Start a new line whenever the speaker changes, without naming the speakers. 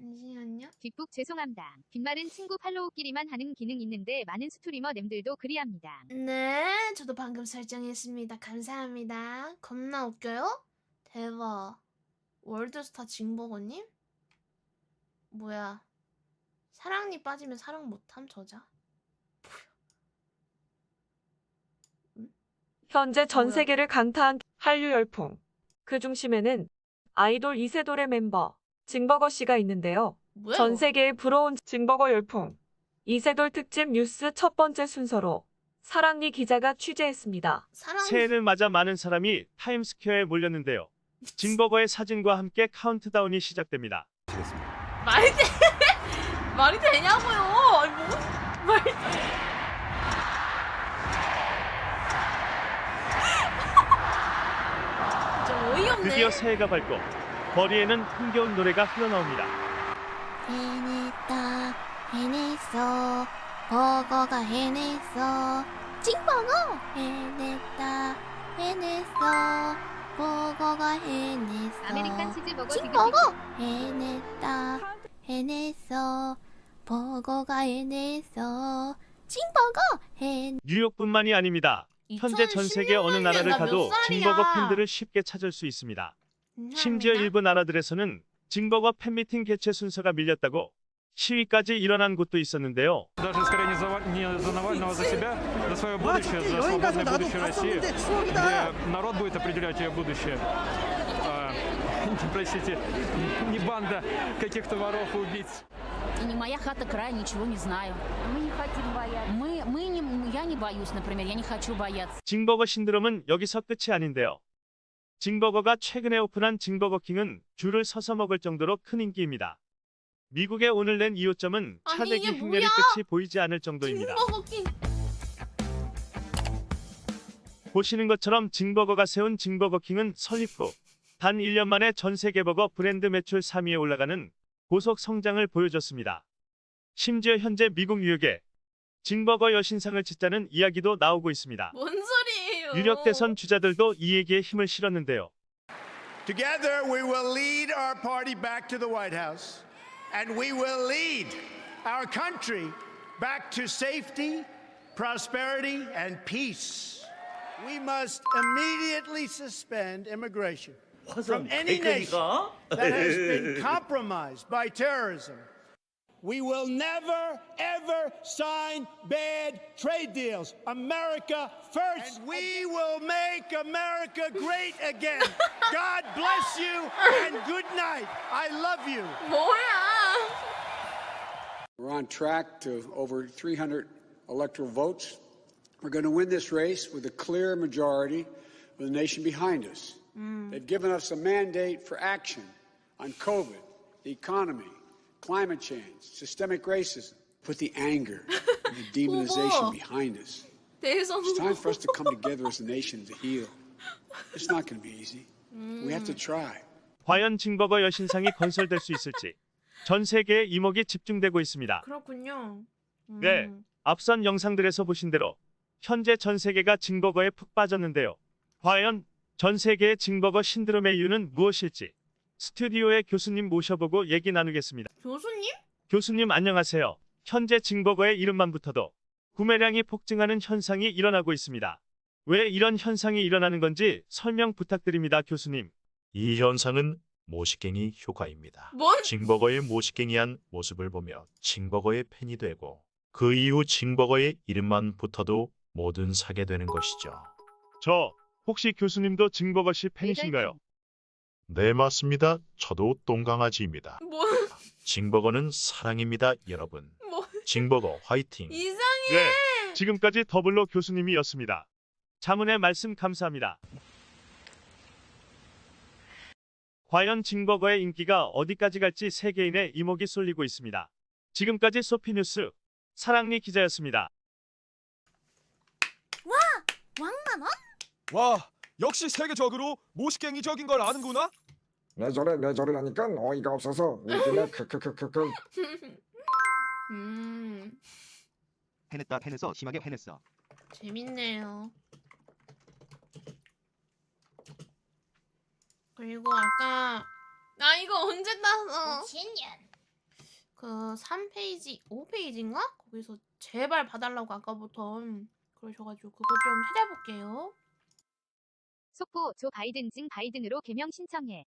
잠시만요.
빅북 죄송합니다. 빈말은 친구 팔로우끼리만 하는 기능 있는데 많은 스트리머 nem들도 그리합니다.
네, 저도 방금 설정했습니다. 감사합니다. 겁나 웃겨요? 대박. 월드스타 징버거님? 뭐야? 사랑니 빠지면 사랑 못함 저자?
현재 전
뭐야?
세계를 강타한 한류 열풍. 그 중심에는 아이돌 이세돌의 멤버 징버거 씨가 있는데요.
뭐야?
전
이거?
세계에 불어온 징버거 열풍. 이세돌 특집 뉴스 첫 번째 순서로 사랑니 기자가 취재했습니다.
사랑
새해를 맞아 많은 사람이 타임스퀘어에 몰렸는데요. 징버거의 사진과 함께 카운트다운이 시작됩니다.
말이 돼? 말이 되냐고요? 아니 뭐 말이 돼? 진짜 어이없네.
드디어 새해가 밝고 거리에는 흥겨운 노래가 흘러나옵니다.
해냈다 해냈어. 버거가 해냈어. 징버거! 해냈다 해냈어. 버거가 해냈어.
아메리칸 치즈버거
징버거! 해냈다 해냈어. 버거가 해냈어. 징버거! 해
뉴욕뿐만이 아닙니다. 현재 전 세계 어느 나라를 가도 징버거 팬들을 쉽게 찾을 수 있습니다. 심지어 일부 나라들에서는 징버거 팬미팅 개최 순서가 밀렸다고 시위까지 일어난 곳도 있었는데요.
Даже скорее не за, не за Навального, за себя, за свое будущее, за свободное будущее России, где народ будет определять ее будущее. А, простите, не банда каких-то воров и убийц.
И не моя хата край, ничего не знаю. Мы не хотим бояться. Мы, мы не, я не боюсь, например, я не хочу бояться.
징버거 신드롬은 여기서 끝이 아닌데요. 징버거가 최근에 오픈한 징버거 킹은 줄을 서서 먹을 정도로 큰 인기입니다. 미국에 오늘 낸 2호점은
아니,
차대기
이게 뭐야?
끝이 보이지 않을 정도입니다.
징버거 킹
보시는 것처럼 징버거가 세운 징버거 킹은 설립 후 단 1년 만에 전 세계 버거 브랜드 매출 3위에 올라가는 고속 성장을 보여줬습니다. 심지어 현재 미국 뉴욕에 징버거 여신상을 짓자는 이야기도 나오고 있습니다.
뭔 소리예요?
유력 대선 주자들도 이 얘기에 힘을 실었는데요.
Together, we will lead our party back to the White House, and we will lead our country back to safety, prosperity, and peace. We must immediately suspend immigration from any nation that has been compromised by terrorism. We will never, ever sign bad trade deals. America first. And we will make America great again. God bless you and good night. I love you.
We're on track to over 300 electoral votes. We're going to win this race with a clear majority with the nation behind us. Mm. They've given us a mandate for action on COVID, the economy, climate change, systemic racism. Put the anger and the demonization behind us. It's time for us to come together as a nation to heal. It's not going to be easy. We have to try.
과연 징버거 여신상이 건설될 수 있을지 전 세계에 이목이 집중되고 있습니다.
그렇군요. 음.
네. 앞선 영상들에서 보신 대로 현재 전 세계가 징버거에 푹 빠졌는데요. 과연 전 세계의 징버거 신드롬의 이유는 무엇일지 스튜디오에 교수님 모셔보고 얘기 나누겠습니다.
교수님?
교수님 안녕하세요. 현재 징버거의 이름만 붙어도 구매량이 폭증하는 현상이 일어나고 있습니다. 왜 이런 현상이 일어나는 건지 설명 부탁드립니다, 교수님.
이 현상은 모시갱이 효과입니다.
뭔?
징버거의 모시갱이한 모습을 보며 징버거의 팬이 되고 그 이후 징버거의 이름만 붙어도 뭐든 사게 되는 것이죠.
저 혹시 교수님도 징버거 씨 팬이신가요?
네 맞습니다. 저도 똥강아지입니다.
뭐?
징버거는 사랑입니다, 여러분.
뭐?
징버거 화이팅!
이상해.
네, 지금까지 더블로 교수님이었습니다. 자문의 말씀 감사합니다. 과연 징버거의 인기가 어디까지 갈지 세계인의 이목이 쏠리고 있습니다. 지금까지 소피뉴스 사랑니 기자였습니다.
왕만 원?
와, 역시 세계 적으로 모식갱이 적인 걸 아는구나.
레저래 레저를 하니까 어이가 없어서 웃기네 크크크크크
음
해냈다 해냈어 심하게 해냈어
재밌네요. 그리고 아까 나 이거 언제 땄어?
미친년.
그 3페이지, 5페이지인가? 거기서 제발 봐달라고 아까부터 음, 그러셔가지고 그거 좀 찾아볼게요.
속보 조 바이든 증 바이든으로 개명 신청해.